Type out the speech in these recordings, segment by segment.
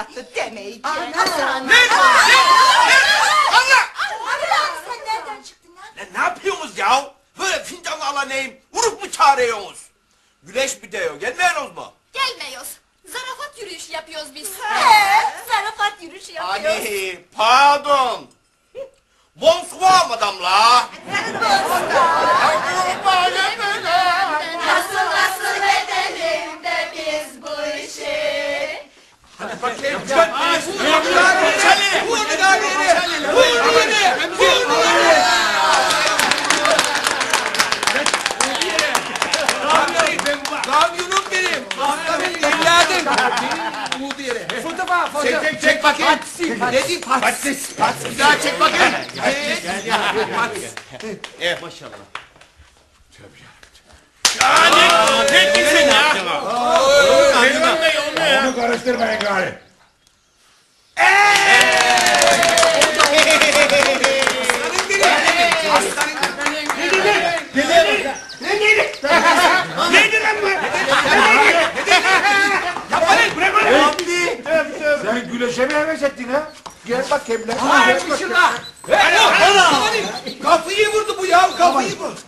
yaptı demeyi ki. Hasan. Ne? Allah! Allah'ım sen nereden çıktın lan? Lan ne yapıyorsunuz ya? Böyle fincanla alanayım. Vurup mu çağırıyorsunuz? Güneş bir diyor. Gelmiyorsunuz mu? Gelmiyoruz. Zarafat yürüyüşü yapıyoruz biz. He, zarafat yürüyüşü yapıyoruz. Hani pardon. Bonsoir madame la. Nasıl nasıl edelim Kamyonum benim. Aslanım evladım. Buldu yere. Fotoğraf fotoğraf. Çek çek çek bakayım. Patsi. Ne diyeyim patsi. Patsi. Bir daha çek bakayım. Evet. Maşallah. Ne diyorsun ya? Elvan Bey o ne ya? Onu karıştırmayın gari. Sen güleşe mi heves ettin ha? Gel bak kemle. Aymışım ha. Kafayı vurdu bu ya. Kafayı vurdu.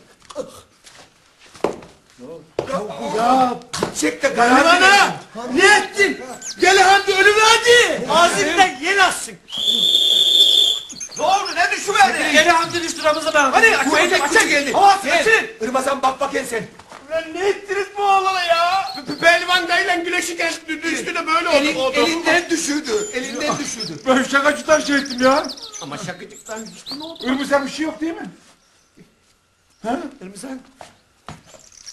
Ya çek de gayrı. Bana ne ettin? Gel hadi ölüverdi. Ağzından yel assın. Ne oldu? Ne düşüverdi? Gel hadi düştü Ramazan abi. Hadi Bu açın, etek açın. geldi. Hava Gel. açın. Irmazan bak bakayım sen. Lan ne ettiniz bu oğlana ya? Pehlivan dayıyla güneşi geldi düştü de böyle oldu. Elin, oldu. elinden düşürdü. Elinden düşürdü. Ben şakacıktan şey ettim ya. Ama şakacıktan düştü ne oldu? Irmıza bir şey yok değil mi? Irmazan.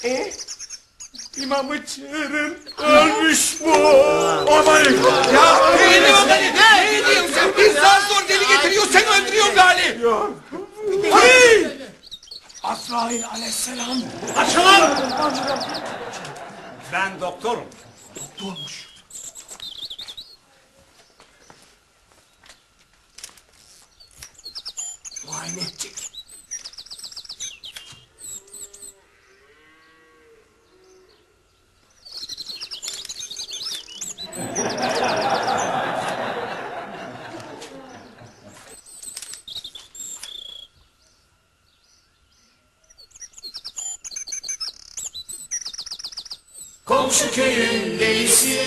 E? İmamı çığırın ölmüş bu. Aman. Ya ne diyorsun ne? Ne diyorsun sen? Bir saat zor deli getiriyor sen öldürüyorsun gari. Hey! Azrail aleyhisselam. Açılın. Ben doktorum. Doktormuş. Muayene edecek. Komşu köyün değilsin.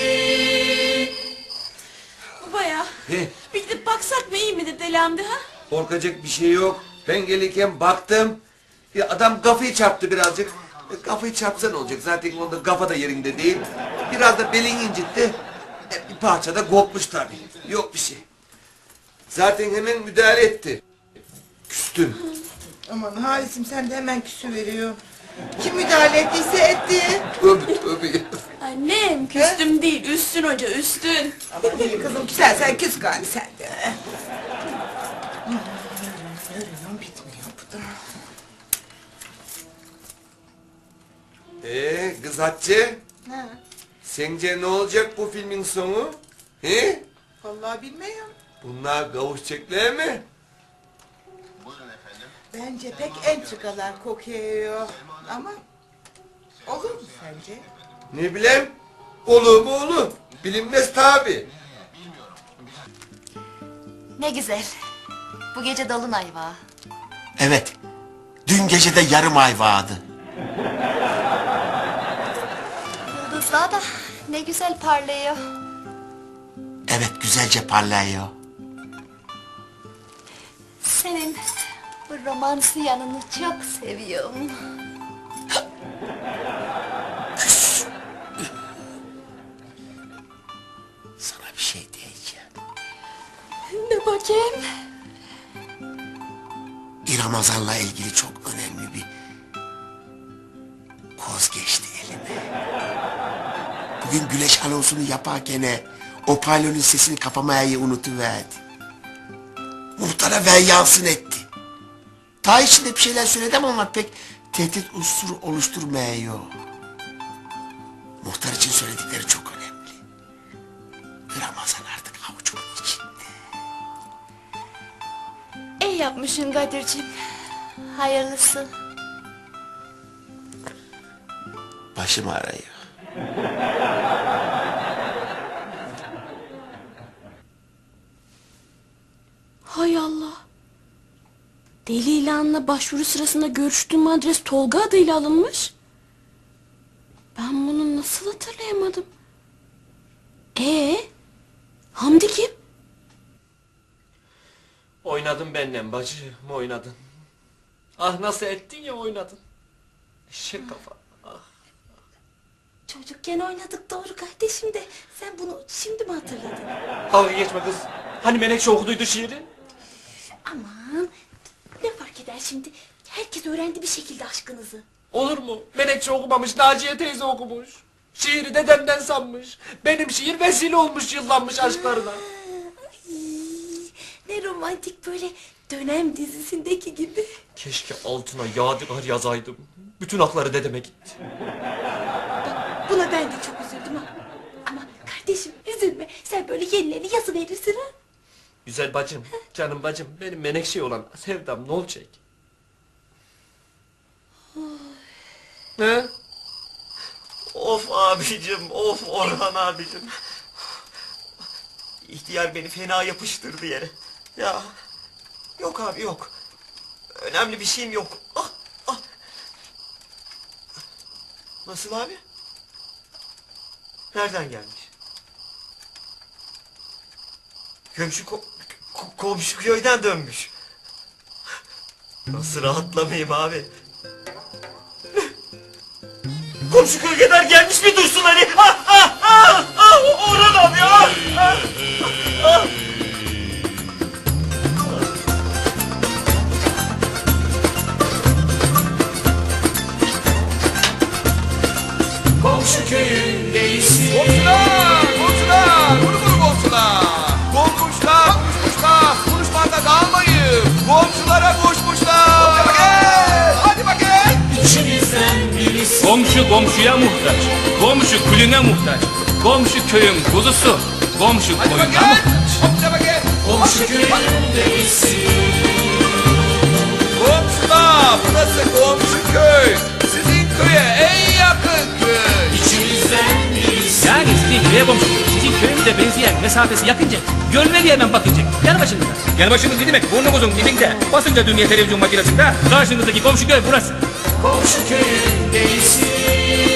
Baba ya. He, Bir gidip baksak mı iyi midir Deli Hamdi ha? korkacak bir şey yok. Ben gelirken baktım. Ya adam kafayı çarptı birazcık. E, kafayı çarpsa ne olacak? Zaten onda kafa da yerinde değil. Biraz da belini incitti. E, bir parça da kopmuş tabii. Yok bir şey. Zaten hemen müdahale etti. Küstüm. Aman Halis'im sen de hemen küsü veriyor. Kim müdahale ettiyse etti. Tövbe tövbe. Annem küstüm değil üstün hoca üstün. Aman iyi kızım güzel sen küs gari sen de. Bitmiyor bu da. Ee, kız Hatice. Ha, Sence ne olacak bu filmin sonu? He? vallahi bilmiyorum. Bunlar kavuşacaklar mı? Bence pek entrikalar kokuyor. Ama olur mu sence? Ne bileyim. Olur mu olur. Bilinmez tabi. Ne güzel. Bu gece dolunay var. Evet. Dün gece de yarım ay vardı. Yıldızlar da ne güzel parlıyor. Evet güzelce parlıyor. Senin bu romansı yanını çok seviyorum. Sana bir şey diyeceğim. Ne bakayım? Ramazan'la ilgili çok önemli bir koz geçti elime. Bugün güneş anonsunu yaparken o palyonun sesini kapamayı unutuverdi. Muhtara ver yansın etti. Ta içinde bir şeyler söyledim ama pek tehdit unsuru oluşturmuyor. Muhtar için söyledikleri çok önemli. Ramazan artık avucumun içinde. İyi yapmışsın Kadir'cim. Hayırlısı. Başım ağrıyor. İlanına başvuru sırasında görüştüğüm adres Tolga adıyla alınmış. Ben bunu nasıl hatırlayamadım? Ee, Hamdi kim? Oynadın benimle bacım oynadın. Ah nasıl ettin ya oynadın. Eşek kafa. Ah. Çocukken oynadık doğru kardeşim de sen bunu şimdi mi hatırladın? Dalga geçme kız. Hani Menekşe okuduydu şiiri? Aman ne fark eder şimdi? Herkes öğrendi bir şekilde aşkınızı. Olur mu? Menekşe okumamış, Naciye teyze okumuş. Şiiri dedemden sanmış. Benim şiir vesile olmuş, yıllanmış aşklarına. Ne romantik böyle dönem dizisindeki gibi. Keşke altına yadigar yazaydım. Bütün hakları dedeme gitti. Buna ben de çok üzüldüm ha. Ama kardeşim üzülme. Sen böyle yenilerini yazı verirsin ha. Güzel bacım, canım bacım, benim Menekşe olan sevdam ne olacak? Ne? Of abicim, of Orhan abicim. İhtiyar beni fena yapıştırdı yere. Ya, yok abi yok. Önemli bir şeyim yok. Ah, ah. Nasıl abi? Nereden gelmiş? Komşu, ko- ko- komşu köyden dönmüş. Nasıl rahatlamayayım abi? Komşu köyden gelmiş bir dursun hani. Komşu komşuya muhtaç. Komşu külüne muhtaç. Komşu köyün kuzusu. Komşu koyuna muhtaç. Komşu köyün reisi. Komşular, burası komşu köy. Sizin köye en yakın köy. Yani sizin köye komşu. Sizin köyümüze benzeyen mesafesi yakınca görme diye hemen bakacak. Yanı başınızda. Yanı başınız ne demek? Burnumuzun dibinde. Basınca dünya televizyon makinesinde karşınızdaki komşu köy burası. Komşu köyün reisi.